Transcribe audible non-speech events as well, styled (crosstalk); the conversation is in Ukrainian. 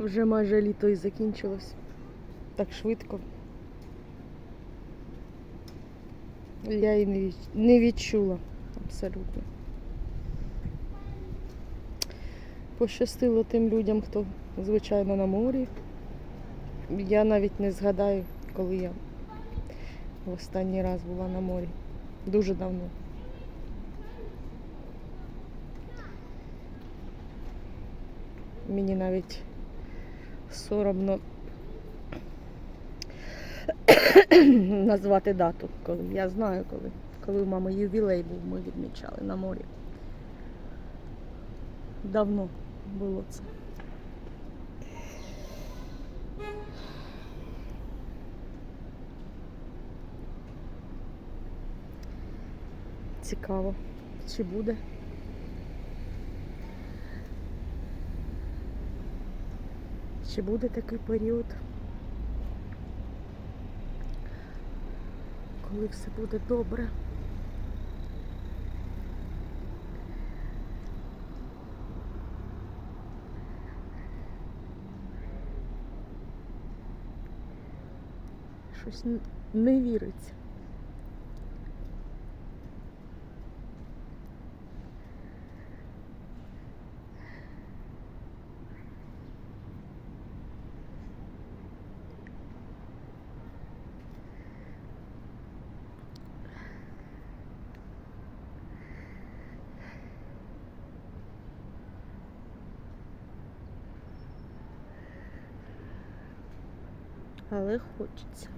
Вже майже літо і закінчилось. Так швидко. Я і не відчула абсолютно. Пощастило тим людям, хто, звичайно, на морі. Я навіть не згадаю, коли я в останній раз була на морі. Дуже давно. Мені навіть соромно (coughs) назвати дату, коли я знаю, коли. Коли у мами ювілей був, ми відмічали на морі. Давно було це. Цікаво, чи буде. Чи буде такий період, коли все буде добре? Щось не віриться. Але хочеться.